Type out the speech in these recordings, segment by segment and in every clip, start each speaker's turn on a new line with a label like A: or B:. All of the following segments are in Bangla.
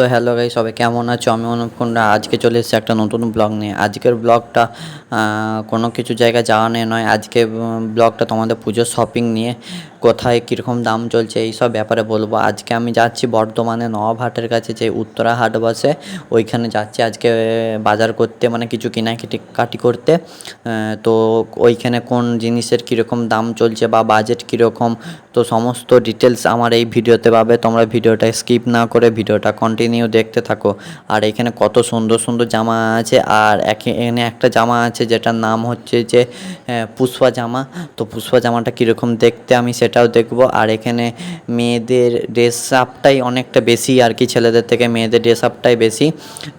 A: তো হ্যালো গাই সবাই কেমন আছো? আমি অনুপ কুন্ডা। আজকে চলে এসেছি একটা নতুন ব্লগ নিয়ে। আজকের ব্লগটা কোনো কিছু জায়গায় যাওয়া নিয়ে নয়। আজকে ব্লগটা তোমাদের পুজোর শপিং নিয়ে, কোথায় কীরকম দাম চলছে এই সব ব্যাপারে বলব। আজকে আমি যাচ্ছি বর্ধমানে নবাবহাটের কাছে, যে উত্তরা হাট বসে ওইখানে যাচ্ছি আজকে, বাজার করতে মানে কিছু কেনাকাটি কাটি করতে। তো ওইখানে কোন জিনিসের কীরকম দাম চলছে বা বাজেট কীরকম, তো সমস্ত ডিটেলস আমার এই ভিডিওতে পাবে। তোমরা ভিডিওটা স্কিপ না করে ভিডিওটা কন্টিনিউ দেখতে থাকো। আর এখানে কত সুন্দর সুন্দর জামা আছে। আর এখানে একটা জামা আছে যেটার নাম হচ্ছে যে পুষ্পা জামা। তো পুষ্পা জামাটা কীরকম দেখতে আমি সেটাও দেখব। আর এখানে মেয়েদের ড্রেস আপটাই অনেকটা বেশি আর কি, ছেলেদের থেকে মেয়েদের ড্রেস আপটাই বেশি।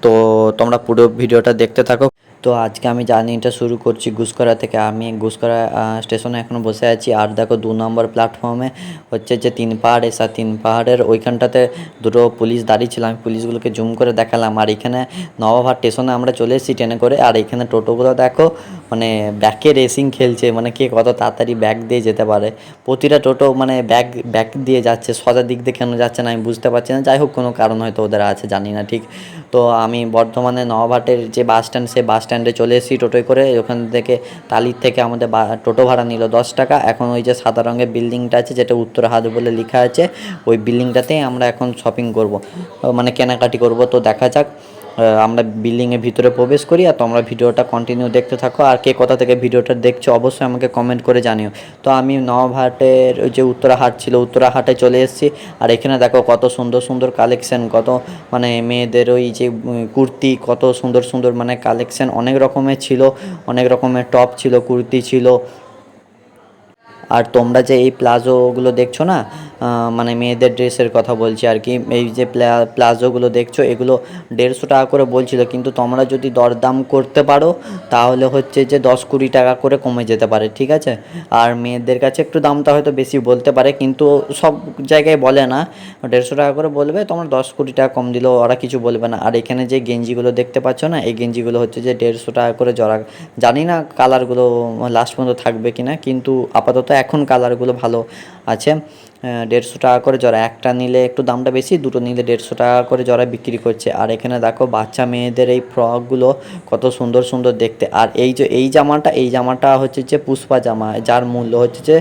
A: তো তোমরা পুরো ভিডিওটা দেখতে থাকো। তো আজকে আমি জার্নিটা শুরু করছি গুসকরা থেকে। আমি গুসকরা স্টেশনে এখনও বসে আছি। আর দেখো দু নম্বর প্ল্যাটফর্মে হচ্ছে যে তিন পাহাড়, এসা তিন পাহাড়ের ওইখানটাতে দুটো পুলিশ দাঁড়িয়ে ছিল। আমি পুলিশগুলোকে জুম করে দেখালাম। আর এখানে নবাবহাট স্টেশনে আমরা চলে এসেছি ট্রেনে করে। আর এখানে টোটোগুলো দেখো মানে ব্যাকে রেসিং খেলছে মানে কে কত তাড়াতাড়ি ব্যাগ দিয়ে যেতে পারে। প্রতিটা টোটো মানে ব্যাগ ব্যাক দিয়ে যাচ্ছে, সোজা দিক দিয়ে কেন যাচ্ছে না আমি বুঝতে পারছি না। যাই হোক, কোনো কারণ হয়তো ওদের আছে, জানি না ঠিক। তো আমি বর্ধমানে নবাবহাটের যে বাস স্ট্যান্ড সেই বাস স্ট্যান্ডে চলে এসেছি টোটোয় করে। ওখান থেকে তালির থেকে আমাদের টোটো ভাড়া নিল দশ টাকা। এখন ওই যে সাদা রঙের বিল্ডিংটা আছে, যেটা উত্তর হাত বলে লেখা আছে, ওই বিল্ডিংটাতেই আমরা এখন শপিং করব। মানে কেনাকাটি করব। তো দেখা যাক। আমরা বিল্ডিংয়ের ভিতরে প্রবেশ করি আর তোমরা ভিডিওটা কন্টিনিউ দেখতে থাকো। আর কে কোথা থেকে ভিডিওটা দেখছ, অবশ্যই আমাকে কমেন্ট করে জানিও। তো আমি নবহাটের ওই যে উত্তরাহাট ছিল, উত্তরাহাটে চলে এসেছি। আর এখানে দেখো কত সুন্দর সুন্দর কালেকশন কত মানে মেয়েদের ওই যে কুর্তি, কত সুন্দর সুন্দর মানে কালেকশন অনেক রকমের ছিল। অনেক রকমের টপ ছিল, কুর্তি ছিল। আর তোমরা যে এই প্লাজোগুলো দেখছ না মানে মেয়েদের ড্রেসের কথা বলছি আর কি, এই যে প্লা- প্লাজোগুলো দেখছ, এগুলো দেড়শো টাকা করে বলছিল, কিন্তু তোমরা যদি দরদাম করতে পারো, তাহলে হচ্ছে যে দশ কুড়ি টাকা করে কমে যেতে পারে, ঠিক আছে? আর মেয়েদের কাছে একটু দামটা হয়তো বেশি বলতে পারে, কিন্তু সব জায়গায় বলে না, দেড়শো টাকা করে বলবে, তোমরা দশ কুড়ি টাকা কম দিলেও ওরা কিছু বলবে না। আর এখানে যে গেঞ্জিগুলো দেখতে পাচ্ছ না, এই গেঞ্জিগুলো হচ্ছে যে দেড়শো টাকা করে জরা জানি না কালারগুলো লাস্ট পর্যন্ত থাকবে কিনা, কিন্তু আপাতত এখন কালারগুলো ভালো আছে। দেড়শো টাকা করে জোড়া। একটা নিলে একটু দামটা বেশি, দুটো নিলে দেড়শো টাকা করে জোড়া বিক্রি করছে। আর এখানে দেখো বাচ্চা মেয়েদের এই ফ্রকগুলো কত সুন্দর সুন্দর দেখতে। আর এই যে, এই জামাটা এই জামাটা হচ্ছে যে পুষ্পা জামা, যার মূল্য হচ্ছে যে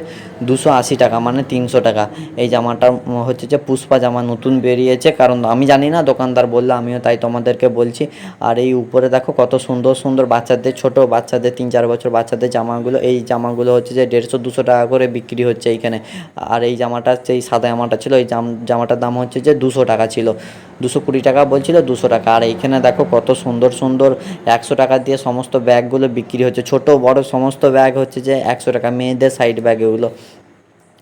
A: দুশো আশি টাকা মানে তিনশো টাকা। এই জামাটা হচ্ছে যে পুষ্পা জামা নতুন বেরিয়েছে, কারণ আমি জানি না, দোকানদার বলল, আমিও তাই তোমাদেরকে বলছি। আর এই উপরে দেখো কত সুন্দর সুন্দর বাচ্চাদের, ছোট বাচ্চাদের, তিন চার বছর বাচ্চাদের জামাগুলো। এই জামাগুলো হচ্ছে যে দেড়শো, দুশো টাকা করে বিক্রি হচ্ছে এইখানে। আর এই জামাটা হচ্ছে এই সাদা জামাটা ছিল, এই জাম জামাটার দাম হচ্ছে যে দুশো টাকা ছিল। দুশো কুড়ি টাকা বলছিল, দুশো টাকা। আর এইখানে দেখো কত সুন্দর সুন্দর একশো টাকা দিয়ে সমস্ত ব্যাগগুলো বিক্রি হচ্ছে। ছোট, বড় সমস্ত ব্যাগ হচ্ছে যে একশো টাকা, মেয়েদের সাইড ব্যাগ এগুলো।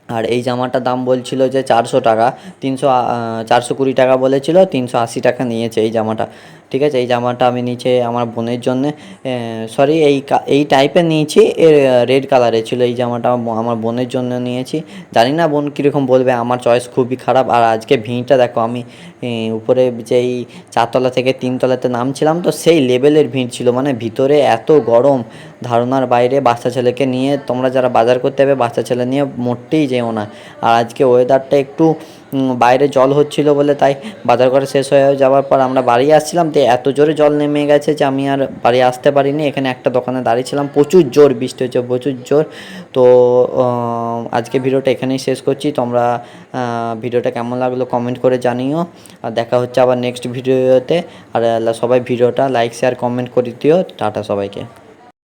A: আর এই জামাটার দাম বলছিল যে চারশো টাকা, তিনশো চারশো কুড়ি টাকা বলেছিল, তিনশো আশি টাকা নিয়েছে এই জামাটা। ঠিক আছে? এই জামাটা আমি নিচে আমার বোনের জন্যে সরি এই এই টাইপের নিয়েছি, এর রেড কালারের ছিল এই জামাটা আমার বোনের জন্য নিয়েছি। জানি না বোন কীরকম বলবে, আমার চয়েস খুবই খারাপ। আর আজকে ভিড়টা দেখো, আমি উপরে যেই চারতলা থেকে তিনতলাতে নামছিলাম, তো সেই লেভেলের ভিড় ছিল। মানে ভিতরে এত গরম, ধারণার বাইরে বাচ্চা ছেলেকে নিয়ে তোমরা যারা বাজার করতে হবে বাচ্চা ছেলে নিয়ে মোটেই যেও না। আর আজকে ওয়েদারটা একটু বাইরে জল হচ্ছিল বলে তাই বাজার করে শেষ হয়ে যাওয়ার পর আমরা বাড়ি আসছিলাম। তো এত জোরে জল নেমে গেছে যে আমি আর বাড়ি আসতে পারিনি। এখানে একটা দোকানে দাঁড়িয়েছিলাম প্রচুর জোর বৃষ্টি হচ্ছে প্রচুর জোর। তো আজকে ভিডিওটা এখানেই শেষ করছি। তোমরা ভিডিওটা কেমন লাগল কমেন্ট করে জানিও। আর দেখা হচ্ছে আবার নেক্সট ভিডিওতে আর সবাই ভিডিওটা লাইক শেয়ার কমেন্ট করে দিও। টাটা সবাইকে।